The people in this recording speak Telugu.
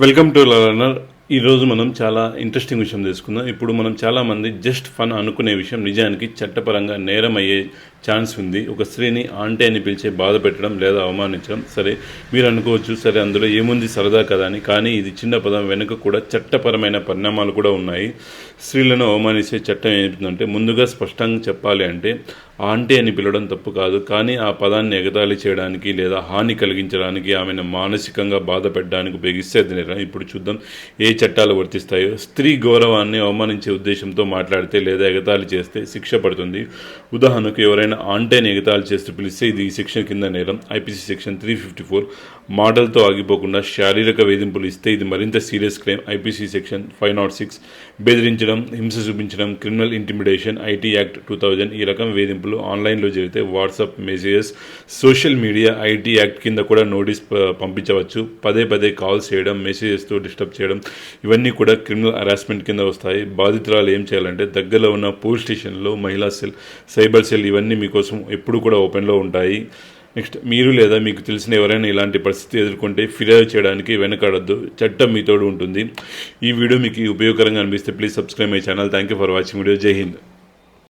వెల్కమ్ టు లర్నర్ ఈరోజు మనం చాలా ఇంట్రెస్టింగ్ విషయం తెలుసుకుందాం. ఇప్పుడు మనం చాలామంది జస్ట్ ఫన్ అనుకునే విషయం నిజానికి చట్టపరంగా నేరం అయ్యే ఛాన్స్ ఉంది. ఒక స్త్రీని ఆంటీ అని పిలిచే బాధ పెట్టడం లేదా అవమానించడం సరే మీరు అనుకోవచ్చు సరే అందులో ఏముంది సరదా కదా అని. కానీ ఇది చిన్న పదం వెనుక కూడా చట్టపరమైన పరిణామాలు కూడా ఉన్నాయి. స్త్రీలను అవమానించే చట్టం ఏంటంటే ముందుగా స్పష్టంగా చెప్పాలి అంటే ఆంటీ అని పిలవడం తప్పు కాదు. కానీ ఆ పదాన్ని ఎగతాళి చేయడానికి లేదా హాని కలిగించడానికి ఆమెను మానసికంగా బాధ పెట్టడానికి ఉపయోగిస్తే అది ఇప్పుడు చూద్దాం ఏ చట్టాలు వర్తిస్తాయో. స్త్రీ గౌరవాన్ని అవమానించే ఉద్దేశంతో మాట్లాడితే లేదా ఎగతాళి చేస్తే శిక్ష పడుతుంది. ఉదాహరణకు ఎవరైనా ఆంటీని ఎగతాళి చేస్తూ పిలిస్తే ఇది ఈ సెక్షన్ కింద నేరం. IPC section three fifty four. మాటలతో ఆగిపోకుండా శారీరక వేధింపులు ఇస్తే ఇది మరింత serious crime. IPC section five nought six. బెదిరించడం హింస చూపించడం criminal intimidation IT act two thousand. ఈ రకం వేధింపులు ఆన్లైన్లో జరిగితే WhatsApp messages social media IT act కింద కూడా నోటీస్ పంపించవచ్చు. పదే పదే కాల్స్ చేయడం మెసేజెస్తో డిస్టర్బ్ చేయడం ఇవన్నీ కూడా క్రిమినల్ హరాస్మెంట్ కింద వస్తాయి. బాధితురాలు ఏం చేయాలంటే దగ్గరలో ఉన్న పోలీస్ స్టేషన్లో మహిళా సెల్ సైబర్ సెల్ ఇవన్నీ మీకోసం ఎప్పుడు కూడా ఓపెన్లో ఉంటాయి. నెక్స్ట్ మీరు లేదా మీకు తెలిసిన ఎవరైనా ఇలాంటి పరిస్థితి ఎదుర్కొంటే ఫిర్యాదు చేయడానికి వెనకాడద్దు. చట్టం మీతోడు ఉంటుంది. ఈ వీడియో మీకు ఉపయోగకరంగా అనిపిస్తే please subscribe my channel. Thank you for watching video జై హింద్